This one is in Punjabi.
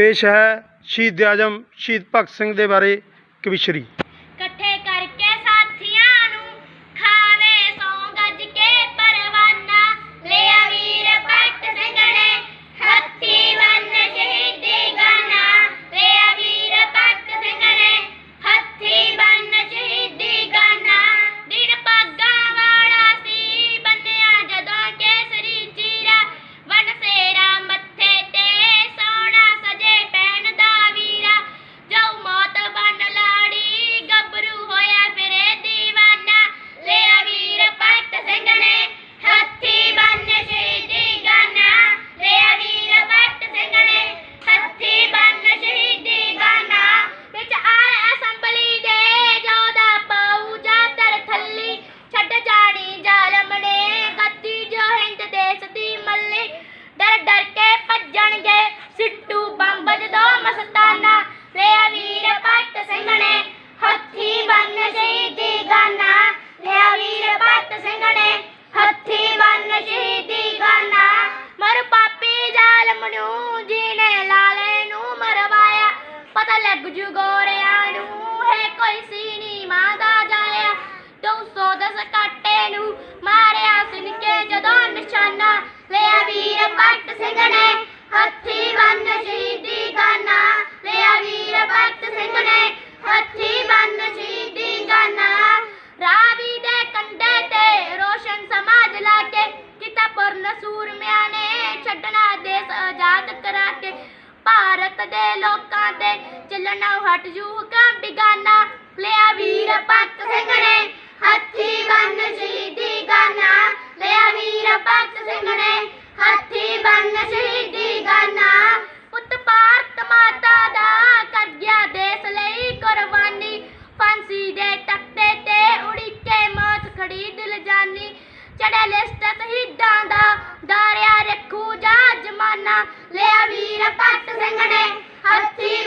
ਪੇਸ਼ ਹੈ ਸ਼ਹੀਦ ਆਜਮ ਸ਼ਹੀਦ ਭਗਤ ਸਿੰਘ ਦੇ ਬਾਰੇ ਕਵਿਸ਼ਰੀ। ਜੂ ਗੋਰਿਆਂ ਨੂੰ। ਹੈ ਕੋਈ ਸੀਨੀ ਮਾਂ ਦਾ ਜਾਇਆ 210 ਕਾਟੇ ਨੂੰ ਮਾਰਿਆ ਸੁਣ ਕੇ ਜਦੋਂ ਨਿਸ਼ਾਨਾ। ਲਿਆ ਵੀਰ ਭਗਤ ਸਿੰਘ ਨੇ ਹੱਥੀ ਬੰਨ ਸ਼ਹੀਦੀ ਗਾਨਾ ਲਿਆ ਵੀਰ ਭਗਤ ਸਿੰਘ ਨੇ ਹੱਥੀ ਬੰਨ ਸ਼ਹੀਦੀ ਗਾਨਾ ਰਾਵੀ ਦੇ ਕੰਢੇ ਤੇ ਰੋਸ਼ਨ ਸਮਾਜ ਲਾ ਕੇ ਕਿਤਾ ਪੁਰਨ ਸੂਰਮਿਆਂ ਨੇ ਛੱਡਣਾ ਦੇਸ਼ ਆਜ਼ਾਦ ਕਰਾ ਕੇ। ਭਾਰਤ ਦੇ ਲੋਕਾਂ ਦੇ ਚੱਲਣਾ ਹਟ ਜੂ ਹੁਕਮ ਬਿਗਾਨਾ। ਲਿਆ ਵੀਰ ਭਗਤ ਸਿੰਘ ਨੇ, ਹੱਥੀ ਬੰਨ ਸ਼ਹੀਦੀ ਗਾਨਾ। ਲਿਆ ਵੀਰ ਭਗਤ ਸਿੰਘ ਨੇ, ਹੱਥੀ ਬੰਨ ਸ਼ਹੀਦੀ ਗਾਨਾ। ਪੁੱਤ ਭਾਰਤ ਮਾਤਾ ਦਾ ਕਰ ਗਿਆ ਦੇਸ਼ ਲਈ ਕੁਰਬਾਨੀ। ਫਾਂਸੀ ਦੇ ਤਖਤੇ ਤੇ ਉੜੀਕੇ ਮੌਤ ਖੜੀ ਦਿਲ ਜਾਨੀ। ਚੜੇ ਲਿਸਟ ਸ਼ਹੀਦਾਂ ਦਾ, ਦਾਰਿਆ ਰੱਖੂ ਜਾ ਜਮਾਨਾ। ਲਿਆ ਵੀਰ ਭਗਤ ਸਿੰਘ ਨੇ, ਹੱਥੀ